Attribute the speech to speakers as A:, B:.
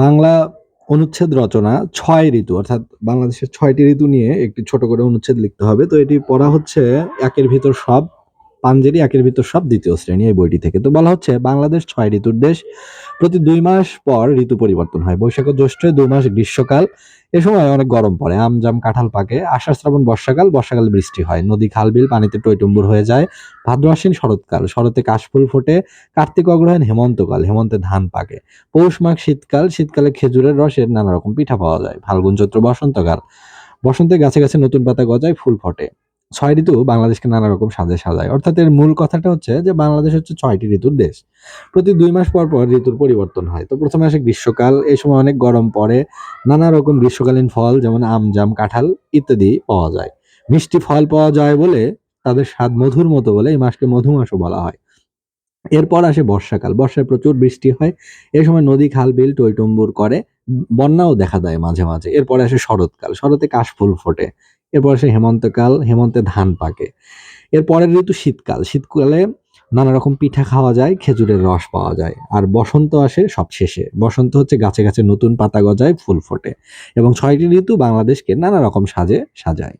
A: বাংলা অনুচ্ছেদ রচনা ছয় ঋতু, অর্থাৎ বাংলাদেশের ছয়টি ঋতু নিয়ে একটি ছোট করে অনুচ্ছেদ লিখতে হবে। তো এটি পড়া হচ্ছে একের ভিতর সব। পাঞ্জেরি একের ভিতর সব দ্বিতীয় শ্রেণি এই বইটি থেকে। তো বলা হচ্ছে, বাংলাদেশ ছয় ঋতুর দেশ। প্রতি দুই মাস পর ঋতু পরিবর্তন হয়। বৈশাখ জ্যৈষ্ঠে দুই মাস গ্রীষ্মকাল। এ সময় অনেক গরম পড়ে। আম, জাম, কাঁঠাল পাকে। আষাঢ়, শ্রাবণ, বর্ষাকাল, বর্ষাকালে বৃষ্টি হয়। নদী, খাল, বিল, পানিতে টইটুম্বুর হয়ে যায়। ভাদ্র আশ্বিন শরৎকাল। শরতে কাশফুল ফোটে। কার্তিক অগ্রহায়ণ হেমন্তকাল। হেমন্তে ধান পাকে। পৌষ মাঘ শীতকাল। শীতকালে খেজুরের রসের নানা রকম পিঠা পাওয়া যায়। ফাল্গুন, চৈত্র, বসন্তকাল। বসন্তে গাছে গাছে নতুন পাতা গজায় ফুল ফোটে। ছয় ঋতু বাংলাদেশকে নানা রকম সাজে সাজায়। অর্থাৎ এর মূল কথাটা হচ্ছে যে, বাংলাদেশ হচ্ছে ছয়টি ঋতুর দেশ। প্রতি দুই মাস পর পর ঋতুর পরিবর্তন হয়। তো প্রথমে আসে গ্রীষ্মকাল, এই সময় অনেক গরম পড়ে, নানা রকম গ্রীষ্মকালীন ফল যেমন আম, জাম, কাঁঠাল ইত্যাদি পাওয়া যায়। মিষ্টি ফল পাওয়া যায় বলে তাদের স্বাদ মধুর মতো বলে এই মাসকে মধু মাসও বলা হয়। এরপর আসে বর্ষাকাল। বর্ষায় প্রচুর বৃষ্টি হয়। এই সময় নদী, খাল, বিল, টইটুম্বুর করে, বন্যাও দেখা দেয় মাঝে মাঝে। এরপরে আসে শরৎকাল। শরতে কাশফুল ফোটে। এরপর আসে হেমন্তকাল, হেমন্তে ধান পাকে। এর পরের ঋতু শীতকাল। শীতকালে নানা রকম পিঠা খাওয়া যায়, খেজুরের রস পাওয়া যায়। আর বসন্ত আসে সব শেষে বসন্ত হচ্ছে গাছে গাছে নতুন পাতা গজায় ফুল ফোটে। এবং ছয়টি ঋতু বাংলাদেশকে নানা রকম সাজে সাজায়।